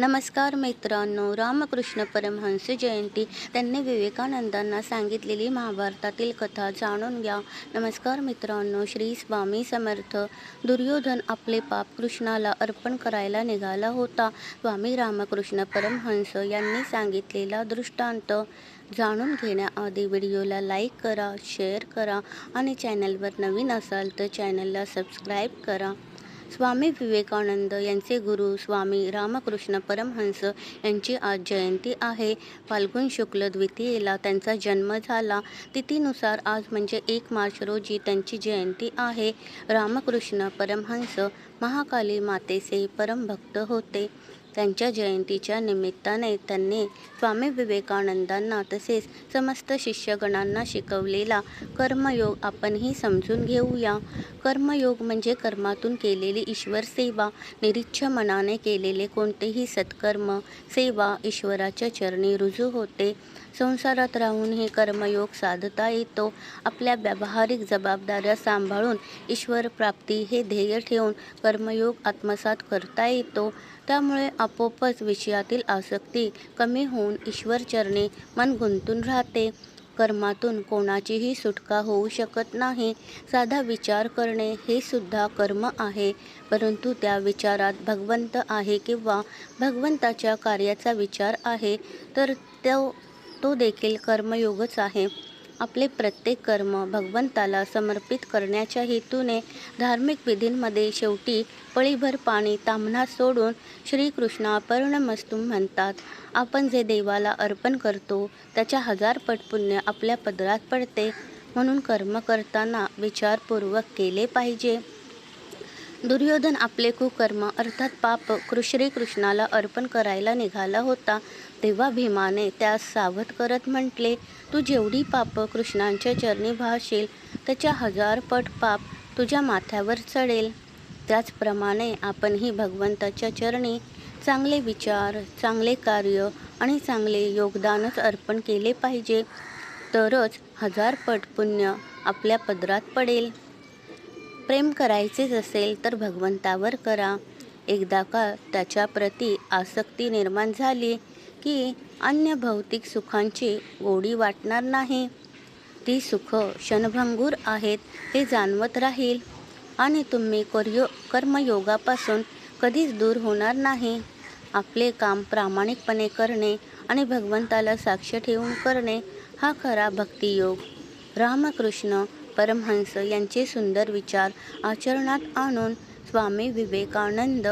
नमस्कार मित्रांनो रामकृष्ण परमहंस जयंती. त्यांनी विवेकानंदांना सांगितलेली महाभारतातील कथा जाणून घ्या. नमस्कार मित्रांनो श्री स्वामी समर्थ. दुर्योधन आपले पाप कृष्णाला अर्पण करायला निघाला होता. स्वामी रामकृष्ण परमहंस यांनी सांगितलेला दृष्टांत जाणून घेण्याआधी व्हिडिओला लाईक करा शेअर करा आणि चॅनलवर नवीन असाल तर चॅनलला सबस्क्राईब करा. स्वामी विवेकानंद यांचे गुरु स्वामी रामकृष्ण परमहंस यांची आज जयंती आहे. फाल्गुन शुक्ल द्वितीयेला त्यांचा जन्म झाला. तिथीनुसार आज म्हणजे एक मार्च रोजी त्यांची जयंती आहे. रामकृष्ण परमहंस महाकाली मातेचे परमभक्त होते. त्यांच्या जयंतीच्या निमित्ताने त्यांनी स्वामी विवेकानंदांना तसेच समस्त शिष्यगणांना शिकवलेला कर्मयोग आपणही समजून घेऊया. कर्मयोग म्हणजे कर्मातून केलेली ईश्वर सेवा निरीच्छ मनाने केलेले कोणतेही सत्कर्म सेवा ईश्वराच्या चरणी रुजू होते. संसारात राहूनही कर्मयोग साधता येतो. आपल्या व्यावहारिक जबाबदाऱ्या सांभाळून ईश्वर प्राप्ती हे ध्येय ठेवून कर्मयोग आत्मसात करता येतो. त्यामुळे आप आपोआपच विषयातील आसक्ती कमी होऊन ईश्वरचरणी मन गुंतून राहते. कर्मातून कोणाचीही सुटका होऊ शकत नाही. साधा विचार करणे हे सुद्धा कर्म आहे. परंतु त्या विचारात भगवंत आहे किंवा भगवंताच्या कार्याचा विचार आहे तर तो तो देखील कर्मयोगच आहे. आपले प्रत्येक कर्म भगवंताला समर्पित करण्याच्या हेतूने धार्मिक विधींमध्ये शेवटी पळीभर पाणी तांबणा सोडून श्रीकृष्णा पर्णमस्तू म्हणतात. आपण जे देवाला अर्पण करतो त्याच्या हजारपट पुण्य आपल्या पदरात पडते. म्हणून कर्म करताना विचारपूर्वक केले पाहिजे. दुर्योधन आपले कुकर्म अर्थात पाप कृ श्रीकृष्णाला अर्पण करायला निघाला होता. तेव्हा भीमाने त्यास सावध करत म्हटले तू जेवढी पाप कृष्णांच्या चरणी भाशील त्याच्या हजार पट पाप तुझ्या माथ्यावर चढेल. त्याचप्रमाणे आपणही भगवंताच्या चरणी चांगले विचार चांगले कार्य आणि चांगले योगदानच अर्पण केले पाहिजे. तरच हजार पट पुण्य आपल्या पदरात पडेल. प्रेम करायचेच असेल तर भगवंतावर करा. एकदा का त्याच्याप्रती आसक्ती निर्माण झाली की अन्य भौतिक सुखांची गोडी वाटणार नाही. ती सुख क्षणभंगूर आहेत हे जाणवत राहील. आणि तुम्ही कर्यो कर्मयोगापासून कधीच दूर होणार नाही. आपले काम प्रामाणिकपणे करणे आणि भगवंताला साक्ष ठेवून करणे हा खरा भक्तियोग. रामकृष्ण परमहंस यांचे सुंदर विचार आचरणात आणून स्वामी विवेकानंद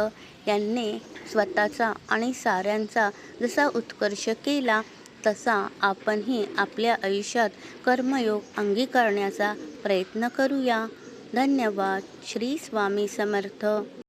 यांनी स्वतःचा आणि साऱ्यांचा जसा उत्कर्ष केला तसा आपणही आपल्या आयुष्यात कर्मयोग अंगीकारण्याचा प्रयत्न करूया. धन्यवाद. श्री स्वामी समर्थ.